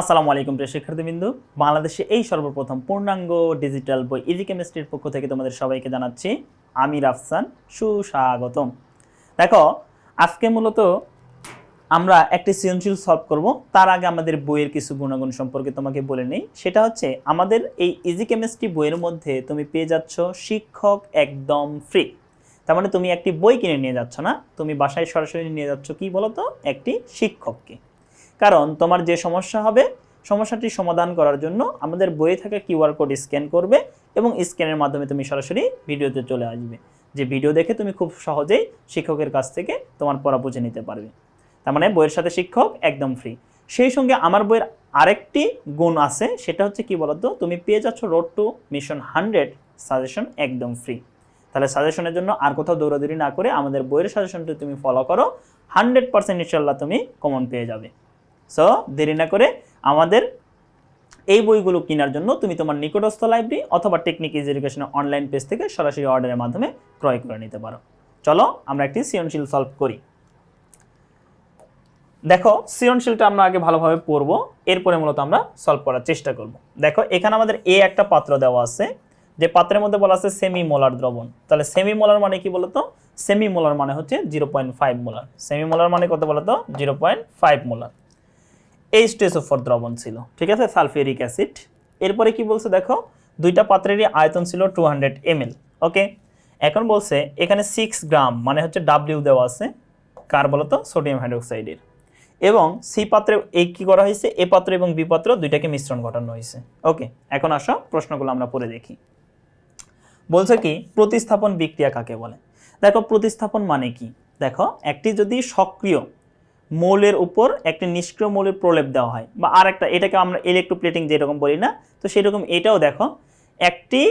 আসসালামু আলাইকুম প্রিয় শিক্ষার্থীবৃন্দু। বাংলাদেশে এই সর্বপ্রথম পূর্ণাঙ্গ ডিজিটাল বই ইজি কেমিস্ট্রির পক্ষ থেকে তোমাদের সবাইকে জানাচ্ছি, আমি রাফসান, সুস্বাগতম। দেখো, আজকে মূলত আমরা একটি সৃজনশীল সলভ করব। তার আগে আমাদের বইয়ের কিছু গুণাগুণ সম্পর্কে তোমাকে বলে নেই। সেটা হচ্ছে, আমাদের এই ইজি কেমিস্ট্রি বইয়ের মধ্যে তুমি পেয়ে যাচ্ছ শিক্ষক একদম ফ্রি তার মানে তুমি একটি বই কিনে নিয়ে যাচ্ছ না। তুমি বাসায় সরাসরি নিয়ে যাচ্ছ কি বলো তো একটি শিক্ষককে। কারণ তোমার যে সমস্যা হবে, সমস্যাটি সমাধান করার জন্য আমাদের বইয়ে থাকা কিউআর কোড স্ক্যান করবে এবং স্ক্যানের মাধ্যমে তুমি সরাসরি ভিডিওতে চলে আসবে। যে ভিডিও দেখে তুমি খুব সহজেই শিক্ষকের কাছ থেকে তোমার পড়া বুঝে নিতে পারবে। তার মানে বইয়ের সাথে শিক্ষক একদম ফ্রি সেই সঙ্গে আমার বইয়ের আরেকটি গুণ আছে, সেটা হচ্ছে কি বলতো? তুমি পেয়ে যাচ্ছ road to mission hundred suggestion একদম ফ্রি তাহলে সাজেশনের জন্য আর কোথাও দৌড়াদৌড়ি না করে আমাদের বইয়ের সাজেশনটি তুমি ফলো করো। হান্ড্রেড পার্সেন্ট ইনশাল্লাহ তুমি কমন পেয়ে যাবে। সো দেরি না করে আমাদের এই বইগুলো কেনার জন্য তুমি তোমার নিকটস্থ লাইব্রেরি অথবা টেকনিক ইজ এডুকেশনের অনলাইন পেজ থেকে সরাসরি অর্ডারের মাধ্যমে ক্রয় করে নিতে পারো। চলো, আমরা একটি সৃজনশীল সলভ করি। দেখো, সৃজনশীলটা আমরা আগে ভালোভাবে পড়ব, এরপরে মূলত আমরা সলভ করার চেষ্টা করব। দেখো, এখানে আমাদের এ একটা পাত্র দেওয়া আছে। যে পাত্রের মধ্যে বলা আছে সেমি মোলার দ্রবণ। তাহলে সেমি মোলার মানে কি বলতো? সেমি মোলার মানে হচ্ছে zero point five molar semi molar মানে কত বলতো? Zero point five molar H two four দ্রবণ ছিল, ঠিক আছে? Sulphuric acid. এরপরে কি বলছে দেখো? দুইটা পাত্রেরই আয়তন ছিল টু হান্ড্রেড এমএল ওকে এখন বলছে এখানে সিক্স গ্রাম মানে হচ্ছে ডাব্লিউ দেওয়া আছে, কার বলতো? সোডিয়াম হাইড্রোক্সাইডের এবং সি পাত্রে এই কি করা হয়েছে? এ পাত্র এবং বি পাত্র দুইটাকে মিশ্রণ ঘটানো হয়েছে ওকে এখন আসো, প্রশ্নগুলো আমরা পড়ে দেখি। বলছে কি, প্রতিস্থাপন বিক্রিয়া কাকে বলে? দেখো, প্রতিস্থাপন মানে কি? দেখো, একটি যদি সক্রিয় মৌলের উপর একটি নিষ্ক্রিয় মৌলের প্রলেপ দেওয়া হয়। বা আর একটা এটাকে আমরা ইলেকট্রোপ্লেটিং যেরকম বলি না, তো সেরকম এটাও দেখো, একটি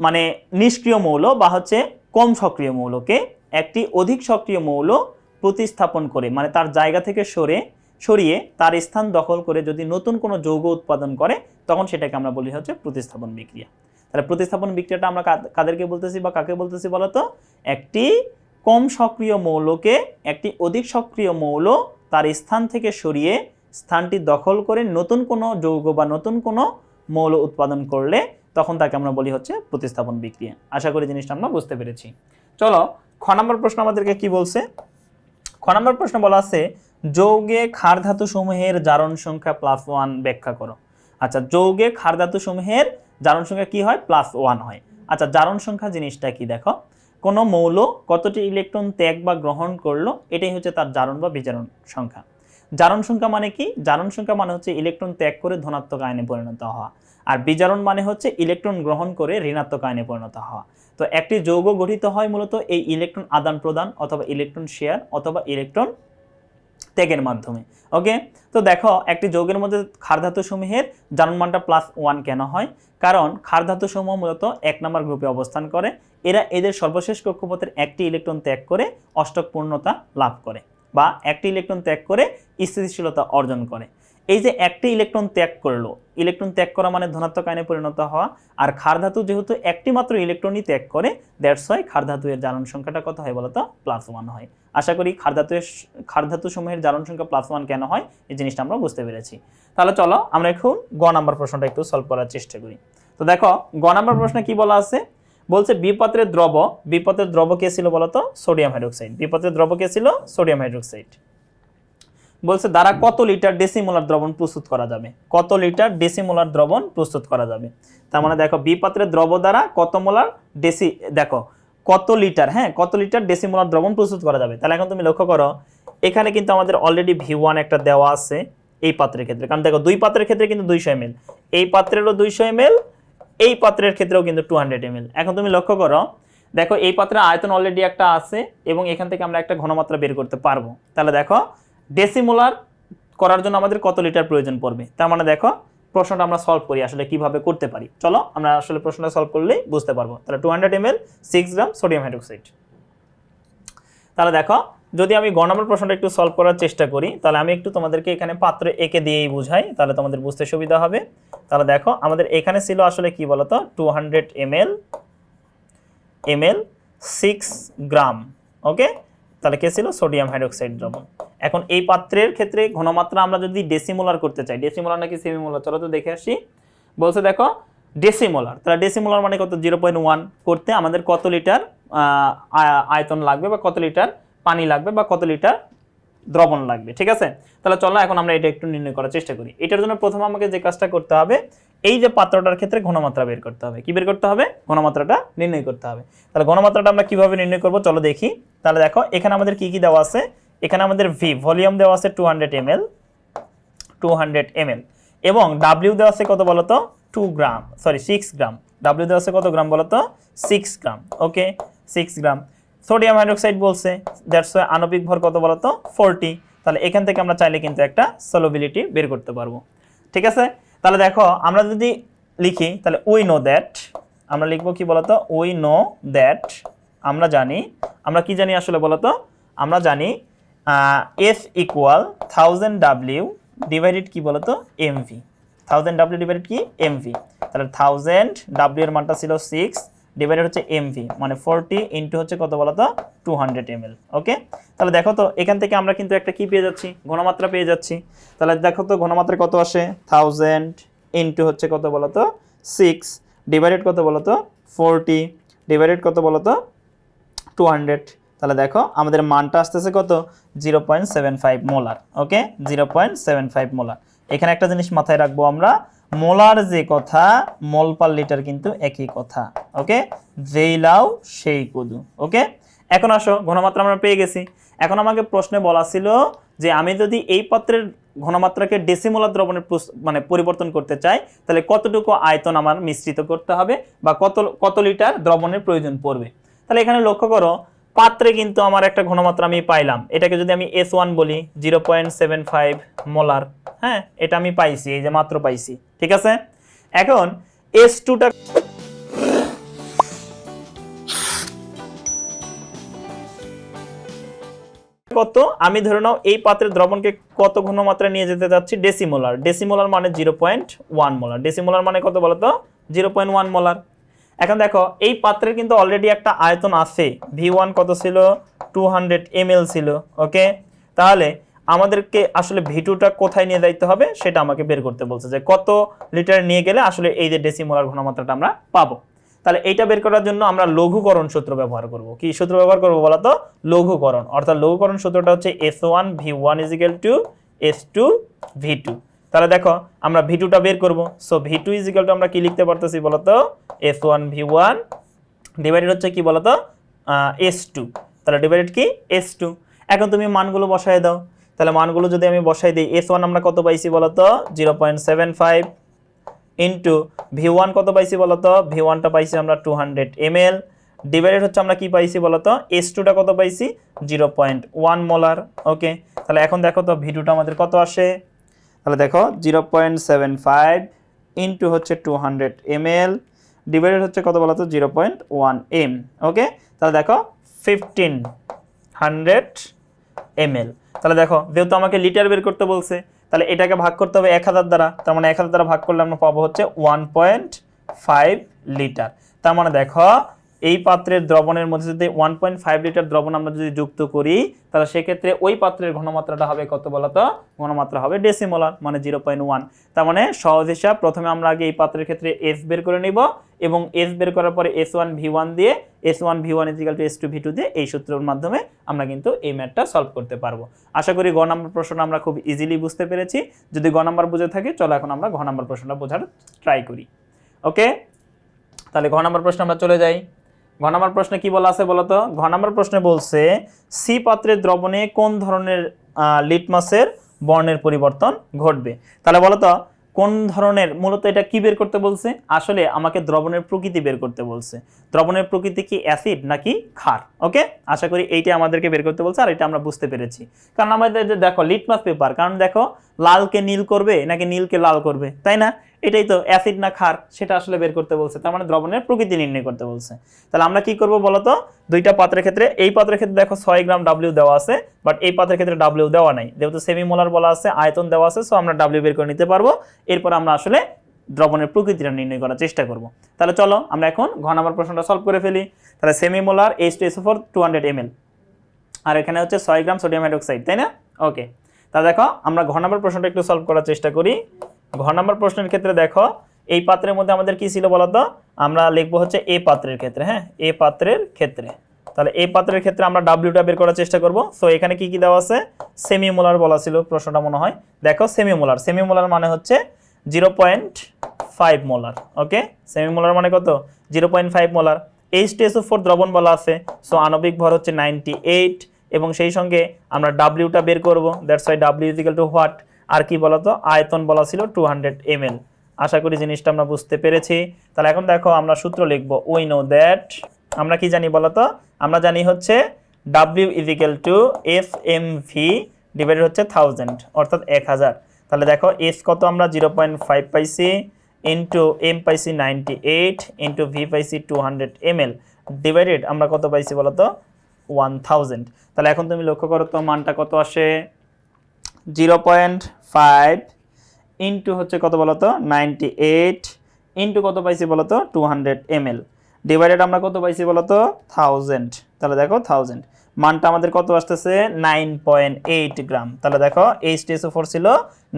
মানে নিষ্ক্রিয় মৌল বা হচ্ছে কম সক্রিয় মৌলকে একটি অধিক সক্রিয় মৌল প্রতিস্থাপন করে মানে তার জায়গা থেকে সরে, সরিয়ে তার স্থান দখল করে যদি নতুন কোনো যৌগ উৎপাদন করে, তখন সেটাকে আমরা বলি হচ্ছে প্রতিস্থাপন বিক্রিয়া। তাহলে প্রতিস্থাপন বিক্রিয়াটা আমরা কাদেরকে বলতেছি বা কাকে বলতেছি বলতো? একটি কম সক্রিয় মৌলকে একটি অধিক সক্রিয় মৌল তার স্থান থেকে সরিয়ে স্থানটি দখল করে নতুন কোনো যৌগ বা নতুন কোনো মৌল উৎপাদন করলে তখন তাকে আমরা বলি হচ্ছে প্রতিস্থাপন বিক্রিয়া। আশা করি জিনিসটা আমরা বুঝতে পেরেছি। চলো, খ নম্বর প্রশ্ন আমাদেরকে কি বলছে? খ নম্বর প্রশ্ন বলা আছে, যৌগে ক্ষার ধাতু সমূহের জারণ সংখ্যা প্লাস ওয়ান ব্যাখ্যা করো। আচ্ছা যৌগে ক্ষার ধাতু সমূহের জারণ সংখ্যা কি হয়? প্লাস ওয়ান হয়। আচ্ছা জারণ সংখ্যা জিনিসটা কি দেখো? কোনো মৌল কতটি ইলেকট্রন ত্যাগ বা গ্রহণ করল, এটাই হচ্ছে তার জারণ বা বিজারণ সংখ্যা। জারণ সংখ্যা মানে কি? জারণ সংখ্যা মানে হচ্ছে ইলেকট্রন ত্যাগ করে ধনাত্মক আয়নে পরিণত হওয়া। আর বিজারণ মানে হচ্ছে ইলেকট্রন গ্রহণ করে ঋণাত্মক আয়নে পরিণত হওয়া। তো একটি যৌগ গঠিত হয় মূলত এই ইলেকট্রন আদান প্রদান অথবা ইলেকট্রন শেয়ার অথবা ইলেকট্রন ত্যাগের মাধ্যমে ওকে তো দেখো, একটি যৌগের মধ্যে ক্ষার ধাতু সমূহের জারণমানটা প্লাস ওয়ান কেন হয়? কারণ ক্ষার ধাতু সমূহ মূলত এক নম্বর গ্রুপে অবস্থান করে। এরা এদের সর্বশেষ কক্ষপথের একটি ইলেকট্রন ত্যাগ করে অষ্টক পূর্ণতা লাভ করে বা একটি ইলেকট্রন ত্যাগ করে স্থিতিশীলতা অর্জন করে। এই যে একটি ইলেকট্রন ত্যাগ করল, ইলেকট্রন ত্যাগ করা মানে ধনাত্মক আয়নে পরিণত হওয়া। আর ক্ষার ধাতু যেহেতু একটি মাত্র ইলেকট্রনই ত্যাগ করে দ্যাটস হয় ক্ষার ধাতু এর জারণ সংখ্যাটা কত হয় বলতো? প্লাস ওয়ান হয়। আশা করি ক্ষার ধাতু ক্ষার ধাতু সমূহের জারণ সংখ্যা প্লাস ওয়ান কেন হয়? এই জিনিসটা আমরা বুঝতে পেরেছি। তাহলে চলো আমরা এখন গ নাম্বার প্রশ্নটা একটু সলভ করার চেষ্টা করি। তো দেখো, গ নাম্বার প্রশ্নে কি বলা আছে? বলছে বিপত্রের দ্রব বিপত্রের দ্রব কে ছিল বলতো? সোডিয়াম হাইড্রোক্সাইড বিপত্রের দ্রব কে ছিল? সোডিয়াম হাইড্রোক্সাইড বলছে, দ্বারা কত লিটার ডেসিমোলার দ্রবণ প্রস্তুত করা যাবে? কত লিটার ডেসিমোলার দ্রবণ প্রস্তুত করা যাবে? তার মানে দেখো বিপাত্রের দ্রব দ্বারা কত মোলার ডেসি দেখো কত লিটার হ্যাঁ কত লিটার ডেসিমোলার দ্রবণ প্রস্তুত করা যাবে? তাহলে এখন তুমি লক্ষ্য করো, এখানে কিন্তু আমাদের অলরেডি ভি ওয়ান একটা দেওয়া আছে এই পাত্রের ক্ষেত্রে। কারণ দেখো, দুই পাত্রের ক্ষেত্রে কিন্তু দুইশো এম এই পাত্রেরও দুইশো এম এই পাত্রের ক্ষেত্রেও কিন্তু টু হান্ড্রেড এম এখন তুমি লক্ষ্য করো, দেখো, এই পাত্রে আয়তন অলরেডি একটা আছে এবং এখান থেকে আমরা একটা ঘনমাত্রা বের করতে পারব। তাহলে দেখো ডেসিমোলার করার জন্য আমাদের কত লিটার প্রয়োজন পড়বে? তার মানে দেখো প্রশ্নটা আমরা সলভ করি, আসলে কীভাবে করতে পারি। চলো, আমরা আসলে প্রশ্নটা সলভ করলেই বুঝতে পারব। তাহলে two hundred M L six gram sodium hydroxide তাহলে দেখো, যদি আমি গ নম্বর প্রশ্নটা একটু সলভ করার চেষ্টা করি, তাহলে আমি একটু তোমাদেরকে এখানে পাত্র একে দিয়েই বুঝাই, তাহলে তোমাদের বুঝতে সুবিধা হবে। তাহলে দেখো, আমাদের এখানে ছিল আসলে কি বলতো? Two hundred M L M L six gram okay তাহলে কে ছিল? সোডিয়াম হাইড্রোক্সাইড দ্রবণ। এখন এই পাত্রের ক্ষেত্রে ঘনমাত্রা আমরা যদি ডেসিমোলার করতে চাই ডেসিমোলার নাকি সেমিমোলার চলো তো দেখে আসি। বলছে দেখো ডেসিমোলার তাহলে ডেসিমোলার মানে কত? জিরো পয়েন্ট ওয়ান করতে আমাদের কত লিটার আয়তন লাগবে বা কত লিটার পানি লাগবে বা কত লিটার দ্রবণ লাগবে, ঠিক আছে? তাহলে চলো এখন আমরা এটা একটু নির্ণয় করার চেষ্টা করি। এটার জন্য প্রথমে আমাকে যে কাজটা করতে হবে, এই যে পাত্রটার ক্ষেত্রে ঘনমাত্রা বের করতে হবে। কি বের করতে হবে? ঘনমাত্রাটা নির্ণয় করতে হবে। তাহলে ঘনমাত্রাটা আমরা কীভাবে নির্ণয় করব? চলো দেখি। তাহলে দেখো, এখানে আমাদের কি কি দেওয়া আছে? এখানে আমাদের ভি ভলিউম দেওয়া আছে two hundred M L two hundred ML এবং ডাব্লিউ দেওয়া আছে কত বলতো? Two gram sorry six gram W দেওয়া আছে কত গ্রাম বলতো? Six gram okay six gram sodium hydroxide বলছে দ্যাটস ওয়াই আণবিক ভর কত বলতো? ফোরটি তাহলে এখান থেকে আমরা চাইলে কিন্তু একটা সলোবিলিটি বের করতে পারব। ঠিক আছে? তাহলে দেখো, আমরা যদি লিখি, তাহলে উই নো দ্যাট আমরা লিখব কি বলতো? উই নো দ্যাট আমরা জানি। আমরা কি জানি আসলে বলতো? আমরা জানি S equal thousand W divided কি বলতো? এমভি থাউজেন্ড ডাব্লিউ ডিভাইডেড কি? এমভি তাহলে থাউজেন্ড ডাব্লিউ এর মানটা ছিল সিক্স ডিভাইডেড হচ্ছে এমভি মানে ফোরটি ইন্টু হচ্ছে কত বলতো? টু হান্ড্রেড এমএল ওকে তাহলে দেখো তো, এখান থেকে আমরা কিন্তু একটা কি পেয়ে যাচ্ছি? ঘনমাত্রা পেয়ে যাচ্ছি। তাহলে দেখো তো, ঘনমাত্রা কত আসে? থাউজেন্ড ইন্টু হচ্ছে কত বলতো? সিক্স ডিভাইডেড কত বলতো? ফোরটি ডিভাইডেড কত বলতো? টু হান্ড্রেড তাহলে দেখো আমাদের মানটা আসতেছে কত? Zero point seven five molar, okay? Zero point seven five molar. এখানে একটা জিনিস মাথায় রাখব আমরা, মোলার যে কথা, মোল পার লিটার কিন্তু একই কথা, ওকে? যেই লাও সেই কুদু, ওকে? এখন আসো, ঘনমাত্রা আমরা পেয়ে গেছি। এখন আমাকে প্রশ্নে বলা ছিল যে আমি যদি এই পাত্রের ঘনমাত্রাকে ডেসিমোলার দ্রবণের মানে পরিবর্তন করতে চাই, তাহলে কতটুকু আয়তন আমার মিশ্রিত করতে হবে বা কত কত লিটার দ্রবণের প্রয়োজন পড়বে? তাহলে এখানে লক্ষ্য করো পাত্রে কিন্তু আমার একটা ঘনমাত্রা আমি পাইলাম। এটাকে যদি আমি এস ওয়ান বলি zero point seven five molar হ্যাঁ এটা আমি পাইছি, এই যে মাত্র পাইছি, ঠিক আছে? এখন এস টুটা কত? আমি ধরে নাও এই পাত্রের দ্রবণকে কত ঘন ঘনমাত্রা নিয়ে যেতে যাচ্ছি? ডেসিমোলার ডেসিমোলার মানে zero point one molar decimolar মানে কত বলতো? জিরো পয়েন্ট ওয়ান মোলার এখন দেখো, এই পাত্রের কিন্তু অলরেডি একটা আয়তন আছে। ভি ওয়ান কত ছিল? টু হান্ড্রেড এমএল ছিল ওকে তাহলে আমাদেরকে আসলে ভি টুটা কোথায় নিয়ে যাইতে হবে সেটা আমাকে বের করতে বলছে যে কত লিটার নিয়ে গেলে আসলে এই যে ডেসিমোলার ঘনমাত্রাটা আমরা পাবো। তাহলে এইটা বের করার জন্য আমরা লঘুকরণ সূত্র ব্যবহার করব। কি সূত্র ব্যবহার করব বলতো লঘুকরণ। অর্থাৎ লঘুকরণ সূত্রটা হচ্ছে S one V one equal to S two V two তাহলে দেখো, আমরা ভি টুটা বের করব। So V two equal to আমরা কি লিখতে পারতেছি বলতো? S one V one divided হচ্ছে কি বলতো? এস টু তাহলে ডিভাইডেড কি? এস টু এখন তুমি মানগুলো বসায় দাও। তাহলে মানগুলো যদি আমি বসাই দিই এস ওয়ান আমরা কত পাইছি বলতো? Zero point seven five into V one কত পাইছি বলতো? ভি ওয়ানটা পাইছি আমরা two hundred M L divided হচ্ছে আমরা কি পাইছি বলতো? এস টুটা কত পাইছি? Zero point one molar okay তাহলে এখন দেখো তো ভি টুটা আমাদের কত আসে? তাহলে দেখো zero point seven five into হচ্ছে two hundred M L divided হচ্ছে কত বলতো zero point one M okay তাহলে দেখো ফিফটিন হান্ড্রেড এম এল তাহলে দেখো, যেহেতু আমাকে লিটার বের করতে বলছে, তাহলে এটাকে ভাগ করতে হবে এক হাজার দ্বারা। তার মানে এক হাজার দ্বারা ভাগ করলে আমরা পাবো হচ্ছে ওয়ান পয়েন্ট ফাইভ লিটার তার মানে দেখো এই পাত্রের দ্রবণের মধ্যে যদি ওয়ান পয়েন্ট ফাইভ লিটার দ্রবণ আমরা যদি যুক্ত করি, তাহলে সেক্ষেত্রে ওই পাত্রের ঘনমাত্রাটা হবে কত বলতো? ঘনমাত্রা হবে ডেসিমোলার মানে জিরো পয়েন্ট ওয়ান তার মানে সহজ হিসাব, প্রথমে আমরা আগে এই পাত্রের ক্ষেত্রে এস বের করে নিব এবং এস বের করার পরে এস ওয়ান ভি ওয়ান দিয়ে S one V one equal to S two V two দিয়ে এই সূত্রের মাধ্যমে আমরা কিন্তু এই ম্যাথটা সলভ করতে পারব। আশা করি গ নম্বর প্রশ্ন আমরা খুব ইজিলি বুঝতে পেরেছি। যদি গ নম্বর বুঝে থাকি, চলো এখন আমরা ঘ নম্বর প্রশ্নটা বোঝার ট্রাই করি। ওকে তাহলে ঘ নম্বর প্রশ্ন আমরা চলে যাই। ঘ নম্বর প্রশ্নে কি বলা আছে বলতো? ঘ নম্বর প্রশ্নে বলছে, সি পাত্রের দ্রবণে কোন ধরনের লিটমাসের বর্ণের পরিবর্তন ঘটবে? তাহলে বলতো, কোন ধরনের, মূলত এটা কি বের করতে বলছে? আসলে আমাকে দ্রবণের প্রকৃতি বের করতে বলছে। দ্রবণের প্রকৃতি কি অ্যাসিড নাকি ক্ষার? ওকে? আশা করি এইটা আমাদেরকে বের করতে বলছে, আর এটা আমরা বুঝতে পেরেছি। কারণ আমাদের দেখো লিটমাস পেপার, কারণ দেখো লালকে নীল করবে নাকি নীলকে লাল করবে? তাই না? এটাই তো অ্যাসিড না ক্ষার, সেটা আসলে বের করতে বলছে। তার মানে দ্রবণের প্রকৃতি নির্ণয় করতে বলছে। তাহলে আমরা কি করব বলতো? দুইটা পাত্রের ক্ষেত্রে, এই পাত্রের ক্ষেত্রে দেখো ছয় গ্রাম ডাব্লিউ দেওয়া আছে বাট এই পাত্রের ক্ষেত্রে ডাব্লিউ দেওয়া নাই। যেহেতু সেমি মোলার বলা আছে, আয়তন দেওয়া আছে সো আমরা ডাব্লিউ বের করে নিতে পারব। এরপর আমরা আসলে দ্রবণের প্রকৃতিটা নির্ণয় করার চেষ্টা করব। তাহলে চলো, আমরা এখন ঘ নাম্বার প্রশ্নটা সলভ করে ফেলি। তাহলে semi molar H two S four two hundred M L আর এখানে হচ্ছে ছয় গ্রাম সোডিয়াম হাইড্রোক্সাইড তাই না? ওকে তা দেখো, আমরা ঘ নম্বর প্রশ্নটা একটু সলভ করার চেষ্টা করি। ঘ নম্বর প্রশ্নের ক্ষেত্রে দেখো, এই পাত্রের মধ্যে আমাদের কি ছিল বলতো? আমরা লিখব হচ্ছে এ পাত্রের ক্ষেত্রে হ্যাঁ? এ পাত্রের ক্ষেত্রে। তাহলে এ পাত্রের ক্ষেত্রে আমরা ডাব্লিউটা বের করার চেষ্টা করব। সো এখানে কি কি দেওয়া আছে? সেমি মোলার বলা ছিল প্রশ্নটা মনে হয়। দেখো সেমি মোলার সেমি মোলার মানে হচ্ছে zero point five molar okay semi molar মানে কত? Zero point five molar H T four দ্রবণ বলা আছে। সো আণবিক ভর হচ্ছে নাইনটি এইট এবং সেই সঙ্গে আমরা ডাব্লিউটা বের করব। That's why W equal to what আর কি বলতো আয়তন বলা ছিল টু হান্ড্রেড এম আশা করি জিনিসটা আমরা বুঝতে পেরেছি। তাহলে এখন দেখো আমরা সূত্র লিখব। উই নো দ্যাট আমরা কি জানি বলতো আমরা জানি হচ্ছে W equal to S M V divided হচ্ছে থাউজেন্ড অর্থাৎ এক হাজার। তাহলে দেখো এস কত আমরা? জিরো পয়েন্ট ফাইভ পাইছি ইন্টু এম পাইছি নাইনটি এইট ইন্টু ভি পাইছি two hundred M L divided আমরা কত পাইছি বলতো ওয়ান থাউজেন্ড তাহলে এখন তুমি লক্ষ্য করো তো মানটা কত আসে? জিরো পয়েন্ট ফাইভ ইন্টু হচ্ছে কত বলতো? নাইনটি এইট ইন্টু কত পাইছি বলতো? Two hundred M L divided আমরা কত পাইছি বলতো? থাউজেন্ড তাহলে দেখো থাউজেন্ড মানটা আমাদের কত আসতেছে? নাইন পয়েন্ট এইট গ্রাম তাহলে দেখো এইচ টিএসও ফোর ছিল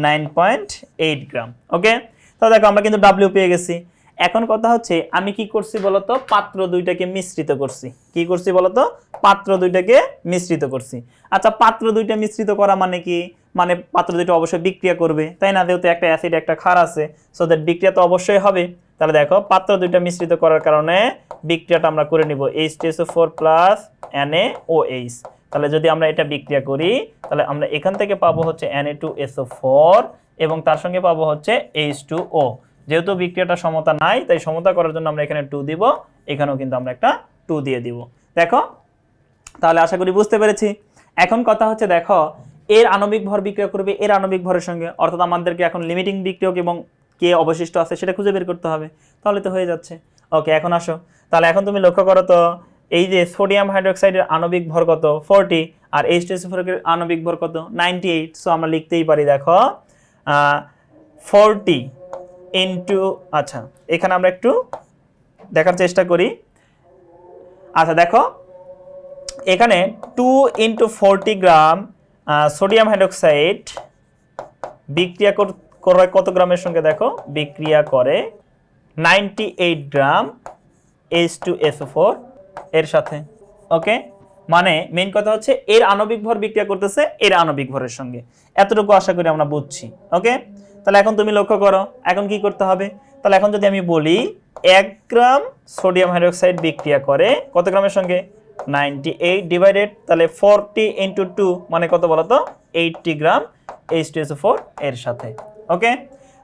nine point eight gram okay তাহলে দেখো আমরা কিন্তু ডাব্লিউ পেয়ে গেছি। এখন কথা হচ্ছে, আমি কি করছি বলতো? পাত্র দুইটাকে মিশ্রিত করছি। কি করছি বলতো? পাত্র দুইটাকে মিশ্রিত করছি। আচ্ছা পাত্র দুইটা মিশ্রিত করা মানে কি? মানে পাত্র দুইটা অবশ্যই বিক্রিয়া করবে, তাই না? যেহেতু একটা অ্যাসিড, একটা ক্ষার আছে সো দ্যাট বিক্রিয়া তো অবশ্যই হবে। তাহলে দেখো, পাত্র দুইটা মিশ্রিত করার কারণে বিক্রিয়াটা আমরা করে নিব H TSO four plus N A O H তাহলে যদি আমরা এটা বিক্রিয়া করি, তাহলে আমরা এখান থেকে পাবো হচ্ছে N A two SO four এবং তার সঙ্গে পাবো হচ্ছে এইচ টু ও যেহেতু বিক্রিয়াটা সমতা নাই, তাই সমতা করার জন্য আমরা এখানে টু দিব, এখানেও কিন্তু আমরা একটা টু দিয়ে দিব। দেখো, তাহলে আশা করি বুঝতে পেরেছি। এখন কথা হচ্ছে, দেখো, এর আণবিক ভর বিক্রিয়া করবে এর আণবিক ভরের সঙ্গে, অর্থাৎ আমাদেরকে এখন লিমিটিং বিক্রিয়ক এবং কে অবশিষ্ট আছে সেটা খুঁজে বের করতে হবে। তাহলে তো হয়ে যাচ্ছে। ওকে এখন আসো। তাহলে এখন তুমি লক্ষ্য করো তো, এই যে সোডিয়াম হাইড্রোক্সাইডের আণবিক ভর কত? ফোরটি আর এইচ টেসিফোরের আণবিক ভর কত? নাইনটি এইট সো আমরা লিখতেই পারি, দেখো ফোরটি ইন্টু আচ্ছা এখানে আমরা একটু দেখার চেষ্টা করি। আচ্ছা দেখো, এখানে two into forty gram sodium hydroxide বিক্রিয়া কর- কত গ্রামের সঙ্গে দেখো? বিক্রিয়া করে ninety eight gram H two S four এর সাথে ওকে মানে মেইন কথা হচ্ছে এর আণবিক ভর বিক্রিয়া করতেছে এর আণবিক ভরের সঙ্গে। এতটুকু আশা করি আমরা বুঝছি ওকে তাহলে এখন তুমি লক্ষ্য করো, এখন কি করতে হবে? তাহলে এখন যদি আমি বলি এক গ্রাম সোডিয়াম হাইড্রোক্সাইড বিক্রিয়া করে কত গ্রামের সঙ্গে? নাইনটি এইট ডিভাইডেড তাহলে ফোরটি ইন্টু টু মানে কত বলো তো eighty gram H two four এর সাথে। ওকে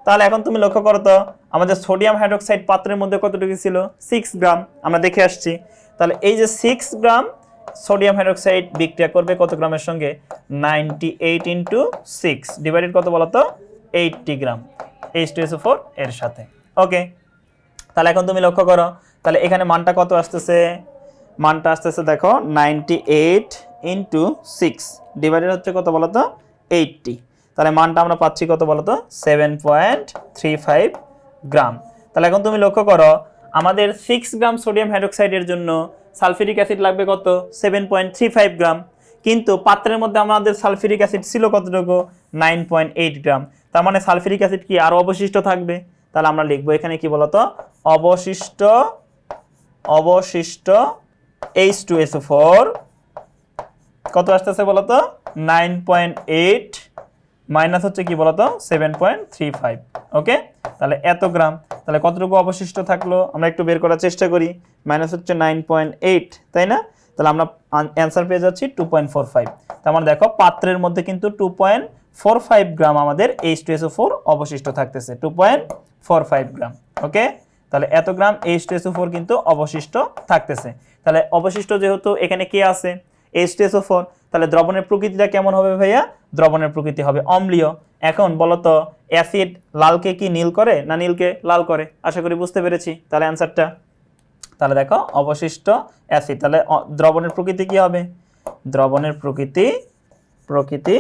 তাহলে এখন তুমি লক্ষ্য করো তো, আমাদের সোডিয়াম হাইড্রোক্সাইড পাত্রের মধ্যে কতটুকু ছিল? Six gram. আমরা দেখে আসছি। তাহলে এই যে সিক্স গ্রাম সোডিয়াম হাইড্রোক্সাইড বিক্রিয়া করবে কত গ্রামের সঙ্গে? Ninety eight into six divided কত বলো তো eighty gram H two four এর সাথে। ওকে তাহলে এখন তুমি লক্ষ্য করো, তাহলে এখানে মানটা কত আসতেছে? মানটা আসতেছে দেখো ninety eight into six divided হচ্ছে কত বলো তো এইটটি তাহলে মানটা আমরা পাচ্ছি কত বলো তো seven point three five gram তাহলে এখন তুমি লক্ষ্য করো, আমাদের সিক্স গ্রাম সোডিয়াম হাইড্রোক্সাইডের জন্য সালফিউরিক অ্যাসিড লাগবে কত? Seven point three five gram কিন্তু পাত্রের মধ্যে আমাদের সালফিউরিক অ্যাসিড ছিল কতটুকু? নাইন পয়েন্ট এইট গ্রাম তার মানে সালফিউরিক অ্যাসিড কি আরও অবশিষ্ট থাকবে? তাহলে আমরা লিখব এখানে কি বলতো? অবশিষ্ট অবশিষ্ট এইচ টু এস ফোর কত আসতেছে বলতো? নাইন পয়েন্ট এইট মাইনাস হচ্ছে কি বলতো? Seven point three five okay তাহলে এত গ্রাম, তাহলে কতটুকু অবশিষ্ট থাকল? আমরা একটু বের করার চেষ্টা করি। মাইনাস হচ্ছে নাইন পয়েন্ট এইট তাই না? তাহলে আমরা অ্যান্সার পেয়ে যাচ্ছি টু পয়েন্ট ফোর ফাইভ তার মানে দেখো, পাত্রের মধ্যে কিন্তু two point four five gram আমাদের H two S O four অবশিষ্ট থাকতেছে two point four five gram okay তাহলে এত gram H two S O four কিন্তু অবশিষ্ট থাকতেছে। তাহলে অবশিষ্ট যেহেতু এখানে কে আছে? এইচ টু এসও ফোর তাহলে দ্রবণের প্রকৃতিটা কেমন হবে ভাইয়া? দ্রবণের প্রকৃতি হবে অম্লীয়। এখন বলতো অ্যাসিড লালকে কি নীল করে না নীলকে লাল করে? আশা করি বুঝতে পেরেছি, তাহলে অ্যান্সারটা তাহলে দেখো, অবশিষ্ট অ্যাসিড তাহলে দ্রবণের প্রকৃতি কি হবে? দ্রবণের প্রকৃতি প্রকৃতি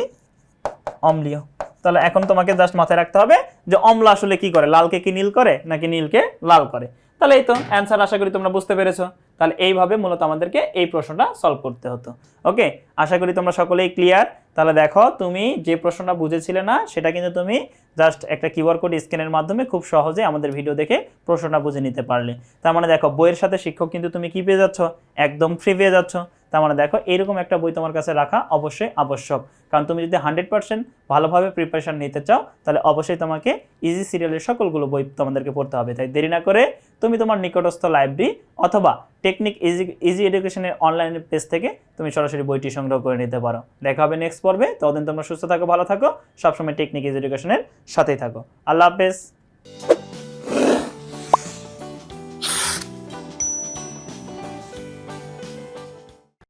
অম্লীয়। তাহলে এখন তোমাকে জাস্ট মাথায় রাখতে হবে যে অম্ল আসলে কি করে? লালকে কি নীল করে নাকি নীলকে লাল করে? তাহলে এই তো অ্যান্সার আশা করি তোমরা বুঝতে পেরেছ। তাহলে এইভাবে মূলত আমাদেরকে এই প্রশ্নটা সলভ করতে হতো। ওকে আশা করি তোমরা সকলেই ক্লিয়ার তাহলে দেখো, তুমি যে প্রশ্নটা বুঝেছিলে না, সেটা কিন্তু তুমি জাস্ট একটা কিউআর কোড স্ক্যানের মাধ্যমে খুব সহজে আমাদের ভিডিও দেখে প্রশ্নটা বুঝে নিতে পারলে। তার মানে দেখো, বইয়ের সাথে শিক্ষক কিন্তু তুমি কি পেয়ে যাচ্ছ? একদম ফ্রি পেয়ে যাচ্ছ। তার মানে দেখো, এরকম একটা বই তোমার কাছে রাখা অবশ্যই আবশ্যক। কারণ তুমি যদি হান্ড্রেড পার্সেন্ট ভালোভাবে প্রিপারেশন নিতে চাও, তাহলে অবশ্যই তোমাকে ইজি সিরিয়ালের সকলগুলো বই তোমাদেরকে পড়তে হবে। তাই দেরি না করে তুমি তোমার নিকটস্থ লাইব্রেরি অথবা টেকনিক ইজি ইজি এডুকেশনের অনলাইন পেজ থেকে তুমি সরাসরি বইটি সংগ্রহ করে নিতে পারো। দেখা হবে নেক্সট পর্বে। ততদিন তোমরা সুস্থ থাকো, ভালো থাকো, সবসময় টেকনিক ইজি এডুকেশনের সাথেই থাকো। আল্লাহ হাফেজ।